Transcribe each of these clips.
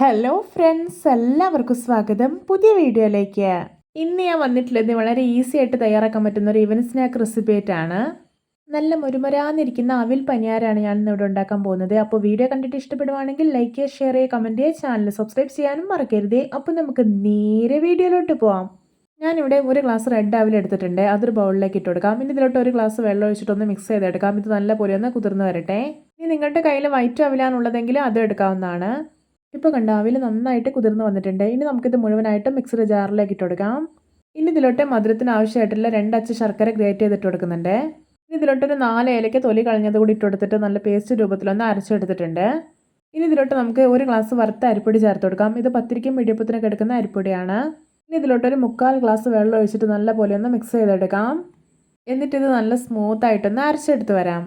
Hello friends എല്ലാവർക്കും സ്വാഗതം. പുതിയ വീഡിയോയിലേക്ക്. ഇന്ന് ഞാൻ വന്നിട്ടുള്ളത് വളരെ ഈസി ആയിട്ട് തയ്യാറാക്കാൻ പറ്റുന്ന ഒരു ഇവൻ സ്നാക്ക് റെസിപ്പി ആയിട്ടാണ്. നല്ല മുരുമരാന്നിരിക്കുന്ന അവിൽ പനിയാരാണ് ഞാൻ ഇന്ന് ഇവിടെ ഉണ്ടാക്കാൻ പോകുന്നത്. അപ്പോൾ വീഡിയോ കണ്ടിട്ട് ഇഷ്ടപ്പെടുവാണെങ്കിൽ ലൈക്ക് ചെയ്യുക ഷെയർ ചെയ്യുക കമന്റ് ചെയ്യുക ചാനൽ സബ്സ്ക്രൈബ് ചെയ്യാനും മറക്കരുത്. അപ്പോൾ നമുക്ക് നേരെ വീഡിയോയിലോട്ട് പോവാം. ഞാനിവിടെ ഒരു ഗ്ലാസ് റെഡ് അവിൽ എടുത്തിട്ടുണ്ട്. അതൊരു ബൗളിലേക്ക് ഇട്ട് കൊടുക്കാം. ഇനി ഇതിലോട്ട് ഒരു ഗ്ലാസ് വെള്ളം ഒഴിച്ചിട്ടൊന്ന് മിക്സ് ചെയ്തെടുക്കാം. ഇത് നല്ല പോലെ ഒന്ന് കുതിർന്ന് വരട്ടെ. ഇനി നിങ്ങളുടെ കയ്യിൽ വൈറ്റ് അവിലാണുള്ളതെങ്കിൽ അതും എടുക്കാവുന്നതാണ്. ഇപ്പോൾ കണ്ട അവിൽ നന്നായിട്ട് കുതിർന്ന് വന്നിട്ടുണ്ട്. ഇനി നമുക്കിത് മുഴുവനായിട്ട് മിക്സർ ജാറിലേക്ക് ഇട്ട് കൊടുക്കാം. ഇനി ഇതിലോട്ട് മധുരത്തിന് ആവശ്യമായിട്ടുള്ള രണ്ടച്ച് ശർക്കര ഗ്രേറ്റ് ചെയ്തിട്ട് കൊടുക്കുന്നുണ്ട്. ഇനി ഇതിലോട്ടൊരു നാല് ഏലയ്ക്ക് തൊലി കളഞ്ഞത് കൂടി ഇട്ട് കൊടുത്തിട്ട് നല്ല പേസ്റ്റ് രൂപത്തിലൊന്ന് അരച്ചെടുത്തിട്ടുണ്ട്. ഇനി ഇതിലോട്ട് നമുക്ക് ഒരു ഗ്ലാസ് വറുത്ത അരിപ്പൊടി ചേർത്ത് കൊടുക്കാം. ഇത് പത്തിരിക്കും ഇടിയപ്പത്തിനൊക്കെ എടുക്കുന്ന അരിപ്പൊടിയാണ്. ഇനി ഇതിലോട്ടൊരു മുക്കാൽ ഗ്ലാസ് വെള്ളം ഒഴിച്ചിട്ട് നല്ല പോലെ ഒന്ന് മിക്സ് ചെയ്തെടുക്കാം. എന്നിട്ടിത് നല്ല സ്മൂത്തായിട്ടൊന്ന് അരച്ചെടുത്ത് വരാം.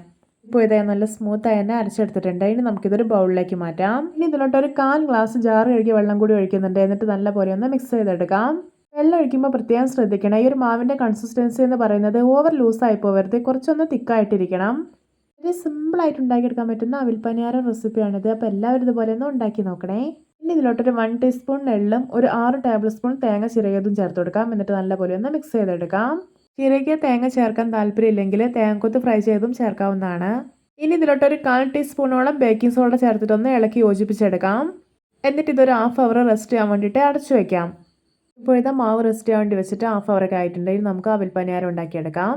ഇപ്പോൾ ഇതായി നല്ല സ്മൂത്ത് ആയി തന്നെ അരച്ചെടുത്തിട്ടുണ്ട്. ഇനി നമുക്കിതൊരു ബൗളിലേക്ക് മാറ്റാം. ഇനി ഇതിലോട്ട് ഒരു കാൽ ഗ്ലാസ് ജാർ കഴുകി വെള്ളം കൂടി ഒഴിക്കുന്നുണ്ട്. എന്നിട്ട് നല്ല പോലെ ഒന്ന് മിക്സ് ചെയ്തെടുക്കാം. വെള്ളം ഒഴിക്കുമ്പോൾ പ്രത്യേകം ശ്രദ്ധിക്കണം. ഈ ഒരു മാവിന്റെ കൺസിസ്റ്റൻസി എന്ന് പറയുന്നത് ഓവർ ലൂസായി പോകരുത് കുറച്ചൊന്ന് തിക്കായിട്ടിരിക്കണം വളരെ സിമ്പിളായിട്ട് ഉണ്ടാക്കിയെടുക്കാൻ പറ്റുന്ന അവിൽപ്പനിയാരം റെസിപ്പിയാണിത് അപ്പോൾ എല്ലാവരും ഇതുപോലെ ഒന്ന് ഉണ്ടാക്കി നോക്കണേ. ഇനി ഇതിലോട്ടൊരു വൺ ടീസ്പൂൺ എള്ളും ഒരു ആറ് ടേബിൾ സ്പൂൺ തേങ്ങ ചിരകിയതും ചേർത്ത് കൊടുക്കാം. എന്നിട്ട് നല്ലപോലെ ഒന്ന് മിക്സ് ചെയ്തെടുക്കാം. ചിരകിയ തേങ്ങ ചേർക്കാൻ താല്പര്യമില്ലെങ്കിൽ തേങ്ങക്കൊത്ത് ഫ്രൈ ചെയ്തും ചേർക്കാവുന്നതാണ്. ഇനി ഇതിലോട്ട് ഒരു കാൽ ടീസ്പൂണോളം ബേക്കിംഗ് സോഡ ചേർത്തിട്ടൊന്ന് ഇളക്കി യോജിപ്പിച്ചെടുക്കാം. എന്നിട്ട് ഇതൊരു ഹാഫ് അവർ റെസ്റ്റ് ചെയ്യാൻ വേണ്ടിയിട്ട് അടച്ചു വയ്ക്കാം ഇപ്പോഴത്തെ മാവ് റെസ്റ്റ് ചെയ്യാൻ വേണ്ടി വെച്ചിട്ട് ഹാഫ് അവറൊക്കെ ആയിട്ടുണ്ടെങ്കിൽ നമുക്ക് അവിൽപ്പനിയാരം ഉണ്ടാക്കിയെടുക്കാം.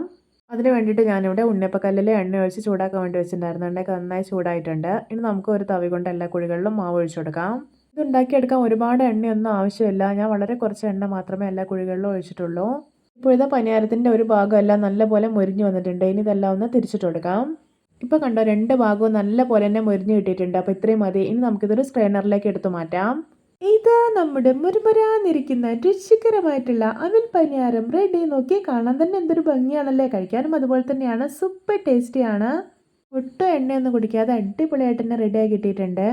അതിന് വേണ്ടിയിട്ട് ഞാനിവിടെ ഉണ്ണിയപ്പക്കല്ലിൽ എണ്ണ ഒഴിച്ച് ചൂടാക്കാൻ വേണ്ടി വെച്ചിട്ടുണ്ടായിരുന്നു. നന്നായി ചൂടായിട്ടുണ്ട്. ഇനി നമുക്ക് ഒരു തവി കൊണ്ട് എല്ലാ കുഴികളിലും മാവ് ഒഴിച്ചു കൊടുക്കാം. ഇത് ഉണ്ടാക്കിയെടുക്കാൻ ഒരുപാട് എണ്ണയൊന്നും ആവശ്യമില്ല. ഞാൻ വളരെ കുറച്ച് എണ്ണ മാത്രമേ എല്ലാ കുഴികളിലും ഒഴിച്ചിട്ടുള്ളൂ. ഇപ്പോഴത്തെ പനിയാരത്തിന്റെ ഒരു ഭാഗമെല്ലാം നല്ലപോലെ മുരിഞ്ഞു വന്നിട്ടുണ്ട്. ഇനി ഇതെല്ലാം ഒന്ന് തിരിച്ചിട്ട് കൊടുക്കാം. ഇപ്പോൾ കണ്ടോ രണ്ട് ഭാഗവും നല്ലപോലെ തന്നെ മുരിഞ്ഞു കിട്ടിയിട്ടുണ്ട്. അപ്പോൾ ഇത്രയും മതി. ഇനി നമുക്കിതൊരു സ്ട്രെയിനറിലേക്ക് എടുത്തു മാറ്റാം. ഇതാ നമ്മുടെ മുരുമുരാന്നിരിക്കുന്ന രുചികരമായിട്ടുള്ള അവിൽ പനിയാരം റെഡി. നോക്കി കാണാൻ തന്നെ എന്തൊരു ഭംഗിയാണല്ലേ? കഴിക്കാനും അതുപോലെ തന്നെയാണ്. സൂപ്പർ ടേസ്റ്റിയാണ്. ഒട്ടും എണ്ണയൊന്നും കുടിക്കാതെ അടിപൊളിയായിട്ട് തന്നെ റെഡിയായി കിട്ടിയിട്ടുണ്ട്.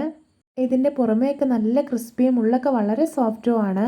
ഇതിന്റെ പുറമേയൊക്കെ നല്ല ക്രിസ്പിയും ഉള്ളൊക്കെ വളരെ സോഫ്റ്റും ആണ്.